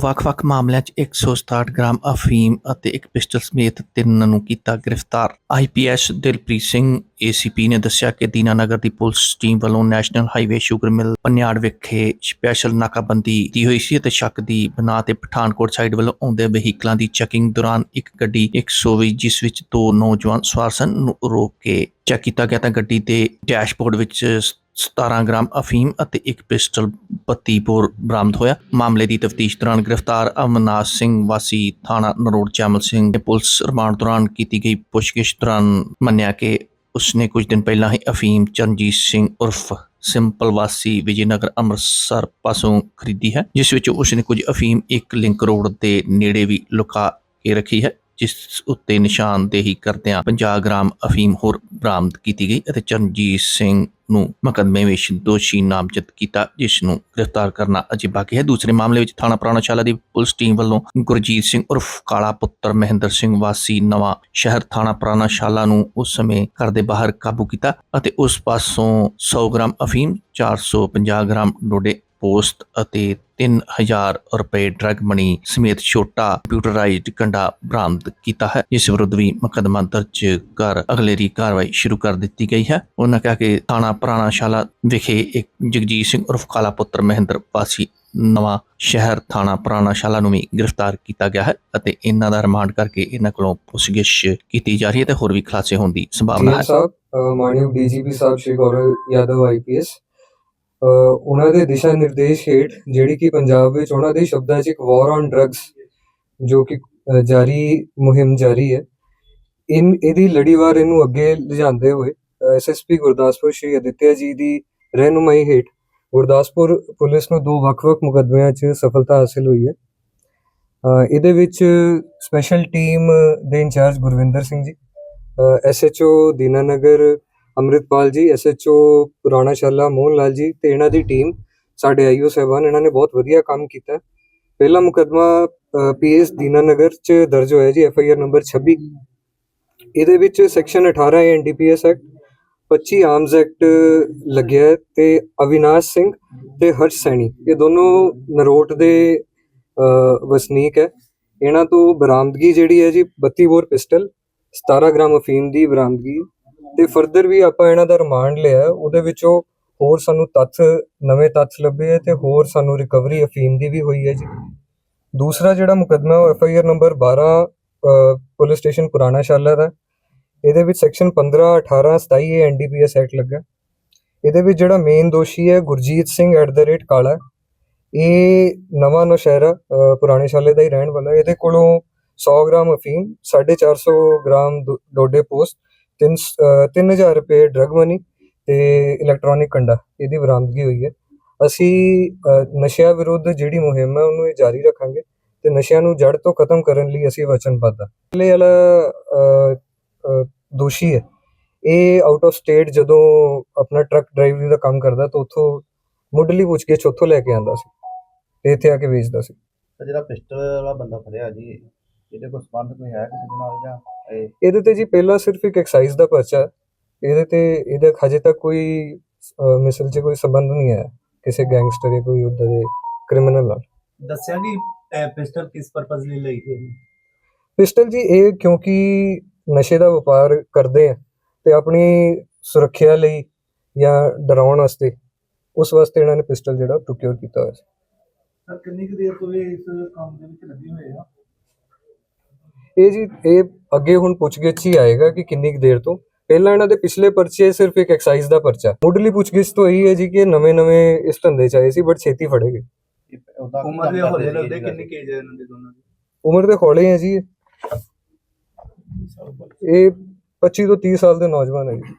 ਵੱਖ-ਵੱਖ ਮਾਮਲਿਆਂ 'ਚ 167 ਗ੍ਰਾਮ ਅਫੀਮ ਅਤੇ ਇੱਕ ਪਿਸਟਲ ਸਮੇਤ ਤਿੰਨ ਨੂੰ ਕੀਤਾ ਗ੍ਰਿਫਤਾਰ। ਆਈਪੀਐਸ ਦਿਲਪ੍ਰੀਤ ਸਿੰਘ ਏਸੀਪੀ ਨੇ ਦੱਸਿਆ ਕਿ ਦੀਨਾਨਗਰ ਦੀ ਪੁਲਿਸ ਟੀਮ ਵੱਲੋਂ national highway sugar mill Paniar ਵਿਖੇ ਸਪੈਸ਼ਲ ਨਾਕਾਬੰਦੀ ਕੀਤੀ ਹੋਈ ਸੀ ਅਤੇ ਸ਼ੱਕ ਦੀ ਬਣਾ ਤੇ ਪਠਾਨਕੋਟ ਸਾਈਡ ਵੱਲੋਂ ਆਉਂਦੇ ਵਹੀਕਲਾਂ ਦੀ ਚੈਕਿੰਗ ਦੌਰਾਨ ਇੱਕ ਗੱਡੀ 120 ਜਿਸ ਵਿੱਚ ਦੋ ਨੌਜਵਾਨ ਸਵਾਰ ਸਨ, ਨੂੰ ਰੋਕ ਕੇ ਚੈੱਕ ਕੀਤਾ ਗਿਆ। ਤਾਂ ਗੱਡੀ ਦੇ ਡੈਸ਼ਬੋਰਡ ਵਿੱਚ 17 ਗ੍ਰਾਮ ਅਫੀਮ ਅਤੇ ਇੱਕ ਪਿਸਟਲ 32 ਬੋਰ ਬਰਾਮਦ ਹੋਇਆ। ਮਾਮਲੇ ਦੀ ਤਫਤੀਸ਼ ਦੌਰਾਨ ਗ੍ਰਿਫਤਾਰ ਅਮਨਾਥ ਸਿੰਘ ਵਾਸੀ ਥਾਣਾ ਨਰੋੜ, ਚੈਮਲ ਸਿੰਘ ਨੇ ਪੁਲਿਸ ਰਿਮਾਂਡ ਦੌਰਾਨ ਕੀਤੀ ਗਈ ਪੁੱਛਗਿੱਛ ਦੌਰਾਨ ਮੰਨਿਆ ਕਿ ਉਸਨੇ ਕੁਝ ਦਿਨ ਪਹਿਲਾਂ ਹੀ ਅਫੀਮ ਚਰਨਜੀਤ ਸਿੰਘ ਉਰਫ ਸਿੰਪਲ ਵਾਸੀ ਵਿਜੇਨਗਰ ਅੰਮ੍ਰਿਤਸਰ ਪਾਸੋਂ ਖਰੀਦੀ ਹੈ, ਜਿਸ ਵਿੱਚ ਉਸਨੇ ਕੁਝ ਅਫੀਮ ਇੱਕ ਲਿੰਕ ਰੋਡ ਦੇ ਨੇੜੇ ਵੀ ਲੁਕਾ ਕੇ ਰੱਖੀ ਹੈ। ਜਿਸ ਉੱਤੇ ਨਿਸ਼ਾਨਦੇਹੀ ਕਰਦਿਆਂ 50 ਗ੍ਰਾਮ ਅਫੀਮ ਹੋਰ ਬਰਾਮਦ ਕੀਤੀ ਗਈ ਅਤੇ ਚਰਨਜੀਤ ਸਿੰਘ ਨੂੰ ਮੁਕੱਦਮੇ ਵਿੱਚ ਦੋਸ਼ੀ ਨਾਮਜ਼ਦ ਕੀਤਾ, ਜਿਸ ਨੂੰ ਗ੍ਰਿਫਤਾਰ ਕਰਨਾ ਅਜੇ ਬਾਕੀ ਹੈ। ਦੂਸਰੇ ਮਾਮਲੇ ਵਿੱਚ ਥਾਣਾ ਪੁਰਾਣਾਸ਼ਾਲਾ ਦੀ ਪੁਲਿਸ ਟੀਮ ਵੱਲੋਂ ਗੁਰਜੀਤ ਸਿੰਘ ਉਰਫ ਕਾਲਾ ਪੁੱਤਰ ਮਹਿੰਦਰ ਸਿੰਘ ਵਾਸੀ ਨਵਾਂ ਸ਼ਹਿਰ ਥਾਣਾ ਪੁਰਾਣਾਸ਼ਾਲਾ ਨੂੰ ਉਸ ਸਮੇਂ ਘਰ ਦੇ ਬਾਹਰ ਕਾਬੂ ਕੀਤਾ ਅਤੇ ਉਸ ਪਾਸੋਂ 100 ਗ੍ਰਾਮ ਅਫੀਮ 450 ਗ੍ਰਾਮ ਡੋਡੇ ਪੋਸਟ ਅਤੇ 3000 ਰੁਪਏ ਡਰਗ ਮਨੀ ਸਮੇਤ ਛੋਟਾ ਕੰਪਿਊਟਰਾਈਜ਼ਡ ਕੰਡਾ ਬਰਾਮਦ ਕੀਤਾ ਹੈ, ਜਿਸ ਵਿਰੁੱਧ ਵੀ ਮੁਕੱਦਮਾ ਦਰਜ ਕਰ ਅਗਲੇਰੀ ਕਾਰਵਾਈ ਸ਼ੁਰੂ ਕਰ ਦਿੱਤੀ ਗਈ ਹੈ। ਉਹਨਾਂ ਕਿਹਾ ਕਿ ਥਾਣਾ ਪੁਰਾਣਾਸ਼ਾਲਾ ਵਿਖੇ ਇੱਕ ਜਗਜੀਤ ਸਿੰਘ ਉਰਫ ਕਾਲਾ ਪੁੱਤਰ ਮਹਿੰਦਰ ਵਾਸੀ ਨਵਾਂ ਸ਼ਹਿਰ ਥਾਣਾ ਪੁਰਾਣਾਸ਼ਾਲਾ ਨੂੰ ਵੀ ਗ੍ਰਿਫਤਾਰ ਕੀਤਾ ਗਿਆ ਹੈ ਅਤੇ ਇਹਨਾਂ ਦਾ ਰਿਮਾਂਡ ਕਰਕੇ ਇਹਨਾਂ ਕੋਲੋਂ ਪੁੱਛਗਿੱਛ ਕੀਤੀ ਜਾ ਰਹੀ ਹੈ ਤੇ ਹੋਰ ਵੀ ਖੁਲਾਸੇ ਹੋਣ ਦੀ ਸੰਭਾਵਨਾ ਹੈ। ਸਾਹਿਬ ਮਾਨਯੋਗ ਡੀਜੀਪੀ ਸਾਹਿਬ ਸ਼੍ਰੀ ਗੌਰਵ ਯਾਦਵ ਆਈਪੀਐਸ ਉਹਨਾਂ ਦੇ ਦਿਸ਼ਾ ਨਿਰਦੇਸ਼ ਹੇਠ ਜਿਹੜੀ ਕਿ ਪੰਜਾਬ ਵਿੱਚ ਉਹਨਾਂ ਦੇ ਸ਼ਬਦਾਂ 'ਚ ਇੱਕ ਵਾਰ ਔਨ ਡਰੱਗਸ ਜੋ ਕਿ ਜਾਰੀ, ਮੁਹਿੰਮ ਜਾਰੀ ਹੈ। ਇਨ, ਇਹਦੀ ਲੜੀਵਾਰ ਇਹਨੂੰ ਅੱਗੇ ਲਿਜਾਂਦੇ ਹੋਏ ਐਸਐਸਪੀ ਗੁਰਦਾਸਪੁਰ ਸ਼੍ਰੀ ਅਦਿੱਤਿਆ ਜੀ ਦੀ ਰਹਿਨੁਮਾਈ ਹੇਠ ਗੁਰਦਾਸਪੁਰ ਪੁਲਿਸ ਨੂੰ ਦੋ ਵੱਖ-ਵੱਖ ਮੁਕੱਦਮਿਆਂ 'ਚ ਸਫਲਤਾ ਹਾਸਲ ਹੋਈ ਹੈ। ਇਹਦੇ ਵਿੱਚ ਸਪੈਸ਼ਲ ਟੀਮ ਦੇ ਇੰਚਾਰਜ ਗੁਰਵਿੰਦਰ ਸਿੰਘ ਜੀ ਐਸਐਚਓ ਦੀਨਾਨਗਰ ਅੰਮ੍ਰਿਤਪਾਲ ਜੀ ਐਸਐਚਓ ਪੁਰਾਣਾਸ਼ਾਲਾ ਮੋਹਨ ਲਾਲ ਜੀ ਤੇ ਇਹਨਾਂ ਦੀ ਟੀਮ ਸਾਡੇ ਆਈਓ ਸਾਹਿਬਾਨ, ਇਹਨਾਂ ਨੇ ਬਹੁਤ ਵਧੀਆ ਕੰਮ ਕੀਤਾ। ਪਹਿਲਾ ਮੁਕੱਦਮਾ ਪੀਐਸ ਦੀਨਾਨਗਰ ਚ ਦਰਜ ਹੋਇਆ ਜੀ ਐਫਆਈਆਰ ਨੰਬਰ 26 ਇਹਦੇ ਵਿੱਚ section 18 NDPS act 25 arms act ਲੱਗਿਆ ਹੈ ਤੇ ਅਵਿਨਾਸ਼ ਸਿੰਘ ਤੇ ਹਰਸ਼ ਸੈਣੀ। ਇਹ ਦੋਨੋਂ ਨਰੋਟ ਦੇ ਵਸਨੀਕ ਹੈ। ਇਹਨਾਂ ਤੋਂ ਬਰਾਮਦਗੀ ਜਿਹੜੀ ਹੈ ਜੀ 32 ਬੋਰ ਪਿਸਟਲ 17 ਗ੍ਰਾਮ ਅਫੀਮ ਦੀ ਬਰਾਮਦਗੀ। ਤੇ ਫਰਦਰ ਵੀ ਆਪਾਂ ਇਹਨਾਂ ਦਾ ਰਿਮਾਂਡ ਲਿਆ, ਉਹਦੇ ਵਿੱਚੋਂ ਹੋਰ ਸਾਨੂੰ ਤੱਥ, ਨਵੇਂ ਤੱਥ ਲੱਭੇ ਹੈ ਤੇ ਹੋਰ ਸਾਨੂੰ ਰਿਕਵਰੀ ਅਫੀਮ ਦੀ ਵੀ ਹੋਈ ਹੈ ਜੀ। ਦੂਸਰਾ ਜਿਹੜਾ ਮੁਕੱਦਮਾ ਉਹ F I R number 12 police station Purana Shala ਦਾ, ਇਹਦੇ ਵਿੱਚ ਸੈਕਸ਼ਨ 15 18 27 ਏ ਐਨਡੀਪੀਐਸ ਐਕਟ ਲੱਗਾ। ਇਹਦੇ ਵਿੱਚ ਜਿਹੜਾ ਮੇਨ ਦੋਸ਼ੀ ਹੈ Gurjeet Singh at the rate ਕਾਲਾ। ਇਹ ਨਵਾਂ ਨੌਸ਼ਹਿਰਾ ਪੁਰਾਣੇ ਸ਼ਾਲੇ ਦਾ ਹੀ ਰਹਿਣ ਵਾਲਾ। ਇਹਦੇ ਕੋਲੋਂ 100 ਗ੍ਰਾਮ ਅਫੀਮ 450 ਗ੍ਰਾਮ ਡੋਡੇ ਪੋਸਟ 3 3000 ਰੁਪਏ ਡਰਗ ਮਨੀ ਤੇ ਇਲੈਕਟ੍ਰੋਨਿਕ ਕੰਡਾ, ਇਹਦੀ ਬਰਾਮਦਗੀ ਹੋਈ ਹੈ। ਅਸੀਂ ਨਸ਼ਿਆਂ ਵਿਰੁੱਧ ਜਿਹੜੀ ਮੁਹਿੰਮ ਹੈ, ਉਹਨੂੰ ਇਹ ਜਾਰੀ ਰੱਖਾਂਗੇ ਤੇ ਨਸ਼ਿਆਂ ਨੂੰ ਜੜ ਤੋਂ ਖਤਮ ਕਰਨ ਲਈ ਅਸੀਂ ਵਚਨਬੱਧ ਹਾਂ। ਪਹਿਲੇ ਵਾਲਾ ਦੋਸ਼ੀ ਹੈ। ਇਹ ਆਊਟ ਆਫ ਸਟੇਟ ਜਦੋਂ ਆਪਣਾ ਟਰੱਕ ਡਰਾਈਵਰੀ ਦਾ ਕੰਮ ਕਰਦਾ ਤਾਂ ਉੱਥੋਂ ਮੁੱਢਲੀ ਪੁੱਛਗਿੱਛ ਉੱਥੋਂ ਲੈ ਕੇ ਆਂਦਾ ਸੀ ਤੇ ਇੱਥੇ ਆ ਕੇ ਵੇਚਦਾ ਸੀ। ਜਿਹੜਾ ਪਿਸਟਲ ਵਾਲਾ ਬੰਦਾ ਫੜਿਆ ਜੀ, ਇਹਦੇ ਕੋਲ ਸੰਬੰਧ ਕੋਈ ਹੈ ਕਿਸੇ ਨਾਲ ਜਾਂ? ਇਹਦੇ ਤੇ ਜੀ ਪਹਿਲਾਂ ਸਿਰਫ ਇੱਕ ਐਕਸਾਈਜ਼ ਦਾ ਪਰਚਾ। ਇਹਦੇ ਤੇ ਇਹਦੇ ਹਜੇ ਤੱਕ ਕੋਈ ਮਿਸਲ 'ਚ ਕੋਈ ਸੰਬੰਧ ਨਹੀਂ ਹੈ। ਕਿਸੇ ਗੈਂਗਸਟਰ ਜਾਂ ਕੋਈ ਉਦਾਂ ਦੇ ਕ੍ਰਿਮੀਨਲ ਨਾਲ। ਦੱਸਿਆ ਕਿ ਪਿਸਟਲ ਕਿਸ ਪਰਪਸ ਲਈ ਲਈ ਸੀ ਪਿਸਟਲ ਜੀ ਇਹ ਕਿਉਂਕਿ ਨਸ਼ੇ ਦਾ ਵਪਾਰ ਕਰਦੇ ਆ ਤੇ ਆਪਣੀ ਸੁਰੱਖਿਆ ਲਈ ਜਾਂ ਡਰਾਉਣ ਵਾਸਤੇ ਉਸ ਵਾਸਤੇ ਇਹਨਾਂ ਨੇ ਪਿਸਟਲ ਜਿਹੜਾ ਪ੍ਰੋਕਿਊਰ ਕੀਤਾ ਹੋਇਆ ਸੀ। ਸਰ ਕਿੰਨੀ ਕੁ ਦੇਰ ਤੋਂ ਇਹ ਇਸ ਕੰਮ ਦੇ ਵਿੱਚ ਲੱਗੇ ਹੋਏ ਆ? ਇਹ ਜੀ ਇਹ ਅੱਗੇ ਹੁਣ ਪੁੱਛਗਿੱਛ ਹੀ ਆਏਗਾ ਕਿ ਕਿੰਨੀ ਦੇਰ ਤੋਂ। ਪਹਿਲਾਂ ਇਹਨਾਂ ਦੇ ਪਿਛਲੇ ਪਰਚੇ ਸਿਰਫ ਇੱਕ ਐਕਸਾਈਜ਼ ਦਾ ਪਰਚਾ। ਮੁੱਢਲੀ ਪੁੱਛਗਿੱਛ ਤੋਂ ਇਹੀ ਹੈ ਜੀ ਕਿ ਨਵੇਂ-ਨਵੇਂ ਇਸ ਧੰਦੇ 'ਚ ਆਏ ਸੀ ਬਟ ਛੇਤੀ ਫੜੇ ਗਏ। ਉਮਰ ਦੇ ਹੋਲੇ ਲੱਗਦੇ ਕਿੰਨੀ ਕੇਜ ਹੈ ਇਹਨਾਂ ਦੇ ਦੋਨਾਂ ਦੀ? ਉਮਰ ਦੇ ਹੌਲੇ ਹੈ ਜੀ। ਇਹ। ਇਹ 25 ਤੋਂ 30 ਸਾਲ ਦੇ ਨੌਜਵਾਨ ਹੈ ਜੀ।